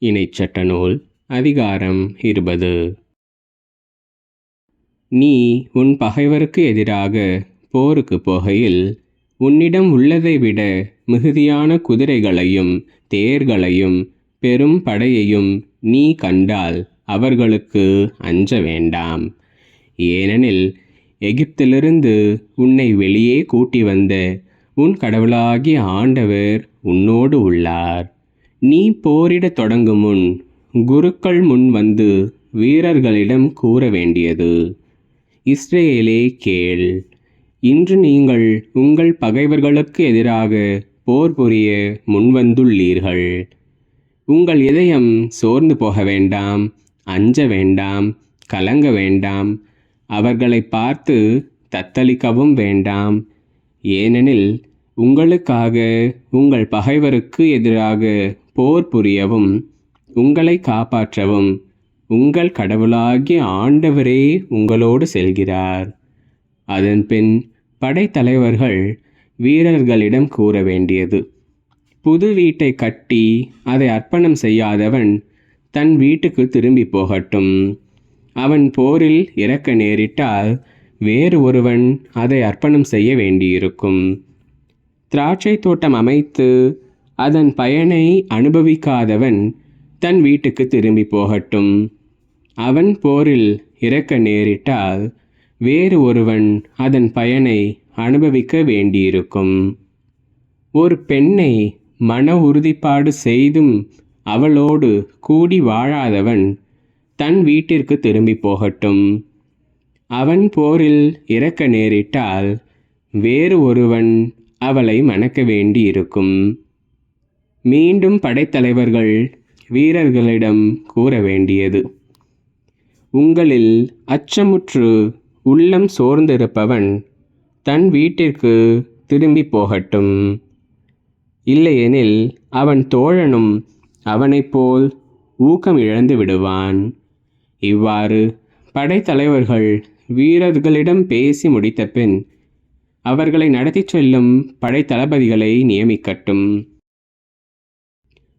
இணைச்சட்ட நூல் அதிகாரம் இருபது. நீ உன் பகைவருக்கு எதிராக போருக்கு போகையில் உன்னிடம் உள்ளதை விட மிகுதியான குதிரைகளையும் தேர்களையும் பெரும் படையையும் நீ கண்டால் அவர்களுக்கு அஞ்ச வேண்டாம். ஏனெனில் எகிப்திலிருந்து உன்னை வெளியே கூட்டி வந்த உன் கடவுளாகிய ஆண்டவர் உன்னோடு உள்ளார். நீ போரிடத் தொடங்கும் முன் குருக்கள் முன் வந்து வீரர்களிடம் கூற வேண்டியது. இஸ்ரேலே கேள். இன்று நீங்கள் உங்கள் பகைவர்களுக்கு எதிராக போர் புரிய முன்வந்துள்ளீர்கள் உங்கள் இதயம் சோர்ந்து போக வேண்டாம் அஞ்ச வேண்டாம் கலங்க வேண்டாம். அவர்களை பார்த்து தத்தளிக்கவும் வேண்டாம். ஏனெனில் உங்களுக்காக உங்கள் பகைவருக்கு எதிராக போர் புரியவும் உங்களை காப்பாற்றவும் உங்கள் கடவுளாகிய ஆண்டவரே உங்களோடு செல்கிறார். அதன்பின் படைத்தலைவர்கள் வீரர்களிடம் கூற வேண்டியது. புது வீட்டை கட்டி அதை அர்ப்பணம் செய்யாதவன் தன் வீட்டுக்கு திரும்பி போகட்டும். அவன் போரில் இறக்க நேரிட்டால் வேறு ஒருவன் அதை அர்ப்பணம் செய்ய வேண்டியிருக்கும். திராட்சை தோட்டம் அமைத்து அதன் பயனை அனுபவிக்காதவன் தன் வீட்டுக்கு திரும்பி போகட்டும். அவன் போரில் இறக்க நேரிட்டால் வேறு ஒருவன் அதன் பயனை அனுபவிக்க வேண்டியிருக்கும். ஒரு பெண்ணை மன உறுதிப்பாடு செய்தும் அவளோடு கூடி வாழாதவன் தன் வீட்டிற்கு திரும்பி போகட்டும். அவன் போரில் இறக்க நேரிட்டால் வேறு ஒருவன் அவளை மணக்க வேண்டியிருக்கும். மீண்டும் படைத்தலைவர்கள் வீரர்களிடம் கூற வேண்டியது. உங்களில் அச்சமுற்று உள்ளம் சோர்ந்திருப்பவன் தன் வீட்டிற்கு திரும்பி போகட்டும். இல்லையெனில் அவன் தோழனும் அவனைப் போல் ஊக்கம் இழந்து விடுவான். இவ்வாறு படைத்தலைவர்கள் வீரர்களிடம் பேசி முடித்த பின் அவர்களை நடத்திச் செல்லும் படைத்தளபதிகளை நியமிக்கட்டும்.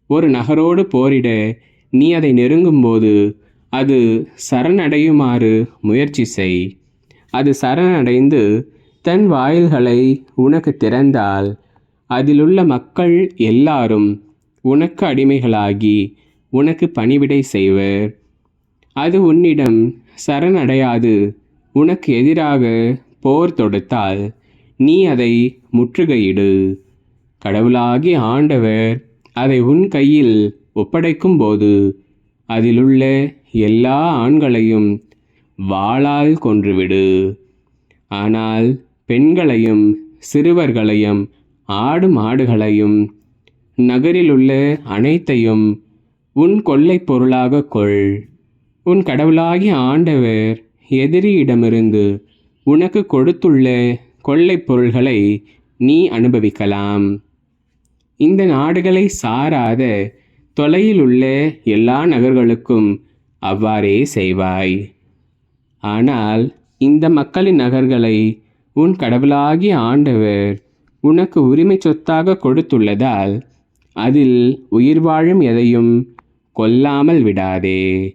ஒரு நகரோடு போரிட நீ அதை நெருங்கும்போது அது சரணடையுமாறு முயற்சி செய். அது சரணடைந்து தன் வாயில்களை உனக்கு திறந்தால் அதிலுள்ள மக்கள் எல்லாரும் உனக்கு அடிமைகளாகி உனக்கு பணிவிடை செய்வர். அது உன்னிடம் சரணடையாது. உனக்கு எதிராக போர் தொடுத்தால் நீ அதை முற்றுகையிடு. கடவுளாகி ஆண்டவர் அதை உன் கையில் ஒப்படைக்கும் போது அதிலுள்ள எல்லா ஆண்களையும் வாளால் கொன்றுவிடு. ஆனால் பெண்களையும் சிறுவர்களையும் ஆடு மாடுகளையும் நகரிலுள்ள அனைத்தையும் உன் கொள்ளைப் பொருளாக கொள். உன் கடவுளாகிய ஆண்டவர் எதிரியிடமிருந்து உனக்கு கொடுத்துள்ள கொள்ளைப் பொருள்களை நீ அனுபவிக்கலாம். இந்த நாடுகளை சாராத தொலையில் உள்ள எல்லா நகர்களுக்கும் அவ்வாறே செய்வாய். ஆனால் இந்த மக்களின் நகர்களை உன் கடவுளாகிய ஆண்டவர் உனக்கு உரிமை சொத்தாக கொடுத்துள்ளதால் அதில் உயிர் வாழும் எதையும் கொல்லாமல் விடாதே.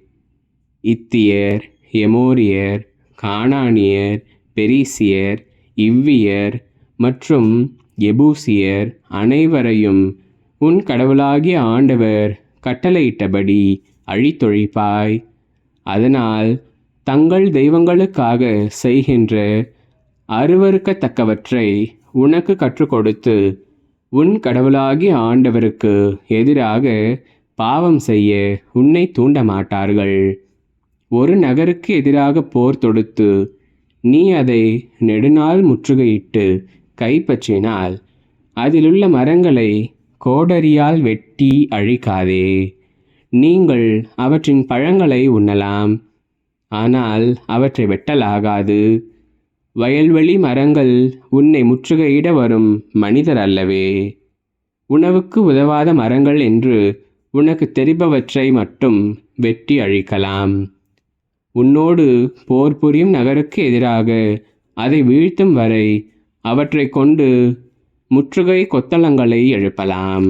இத்தியர் எமோரியர் கானானியர் பெரிசியர் இவ்வியர் மற்றும் எபூசியர் அனைவரையும் உன் கடவுளாகிய ஆண்டவர் கட்டளையிட்டபடி அழித்தொழிப்பாய். அதனால் தங்கள் தெய்வங்களுக்காக செய்கின்ற அருவறுக்கத்தக்கவற்றை உனக்கு கற்றுக் கொடுத்து உன் கடவுளாகிய ஆண்டவருக்கு எதிராக பாவம் செய்ய உன்னை தூண்ட மாட்டார்கள் ஒரு நகருக்கு எதிராக போர் தொடுத்து நீ அதை நெடுநாள் முற்றுகையிட்டு கைப்பற்றினால் அதிலுள்ள மரங்களை கோடரியால் வெட்டி அழிக்காதே. நீங்கள் அவற்றின் பழங்களை உண்ணலாம் ஆனால் அவற்றை வெட்டலாகாது. வயல்வெளி மரங்கள் உன்னை முற்றுகையிட வரும் மனிதர் அல்லவே. உணவுக்கு உதவாத மரங்கள் என்று உனக்கு தெரிபவற்றை மட்டும் வெட்டி அழிக்கலாம். உன்னோடு போர் புரியும் நகருக்கு எதிராக அதை வீழ்த்தும் வரை அவற்றை கொண்டு முற்றுகை கொத்தளங்களை எழுப்பலாம்.